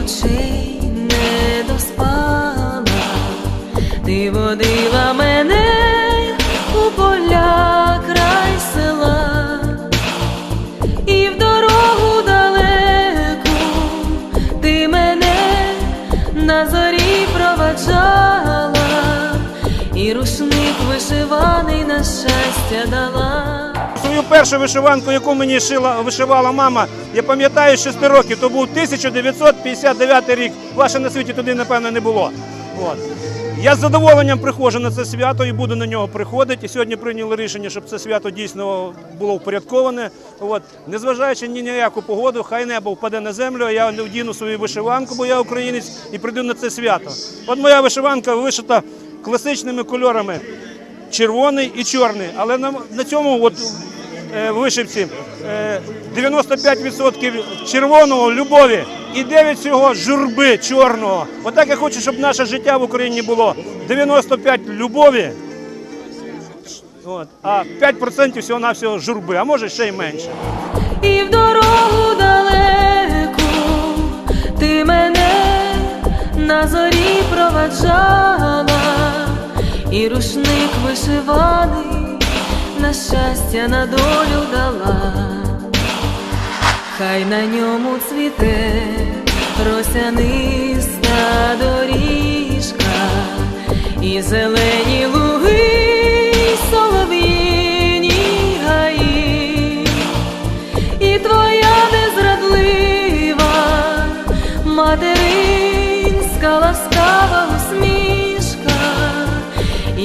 ночей не доспала, ти водила мене у поля край села, і в дорогу далеку ти мене на зорі проваджала, і рушник вишиваний на щастя дала. Свою першу вишиванку, яку мені шила, вишивала мама, я пам'ятаю з 6 років, то був 1959 рік. Ваше на світі туди, напевно, не було. От. Я з задоволенням приходжу на це свято і буду на нього приходити. І сьогодні прийняли рішення, щоб це свято дійсно було впорядковане. От. Незважаючи ні на яку погоду, хай небо впаде на землю, а я вдіну свою вишиванку, бо я українець, і прийду на це свято. От моя вишиванка вишита класичними кольорами червоний і чорний. Але на, на цьому от, вишивці е, 95% червоного любові і 9 всього журби чорного. Отак я хочу, щоб наше життя в Україні було 95 любові. От, а 5% всього навсього журби, а може ще й менше. і в дорогу далеку ти мене на зорі проваджала, і рушник вишиваний на щастя на долю дала. Хай на ньому цвіте росяниста доріжка і зелені луги, й солов'їні гаї, і твоя незрадлива материнська ласкава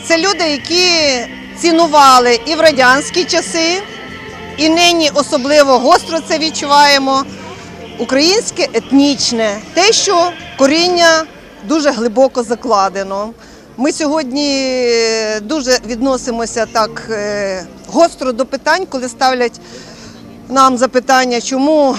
Це люди, які цінували і в радянські часи, і нині особливо гостро це відчуваємо. Українське етнічне, те, що коріння дуже глибоко закладено. Ми сьогодні е, дуже відносимося так е, гостро до питань, коли ставлять нам запитання, чому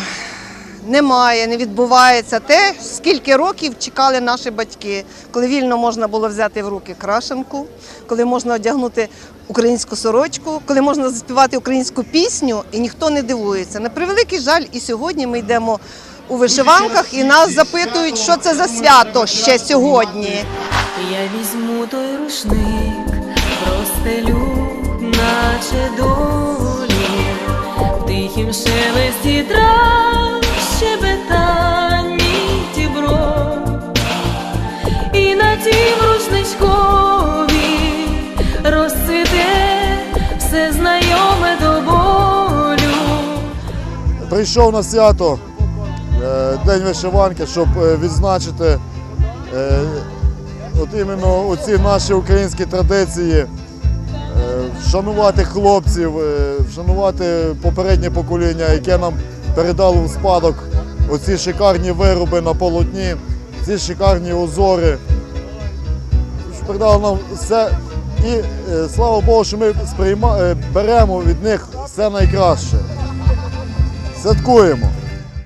немає, не відбувається те, скільки років чекали наші батьки, коли вільно можна було взяти в руки крашенку, коли можна одягнути українську сорочку, коли можна заспівати українську пісню, і ніхто не дивується. На превеликий жаль, і сьогодні ми йдемо у вишиванках, і нас запитують, що це за свято ще сьогодні. Я візьму той рушник, простелю, наче долі, тихім шелесті трав, знайоме до болю. Прийшов на свято е, День вишиванки, щоб е, відзначити е, от іменно оці наші українські традиції, вшанувати хлопців, вшанувати попереднє покоління, яке нам передало в спадок оці шикарні вироби на полотні, ці шикарні узори. Передало нам все. І е, слава Богу, що ми е, беремо від них все найкраще. Святкуємо.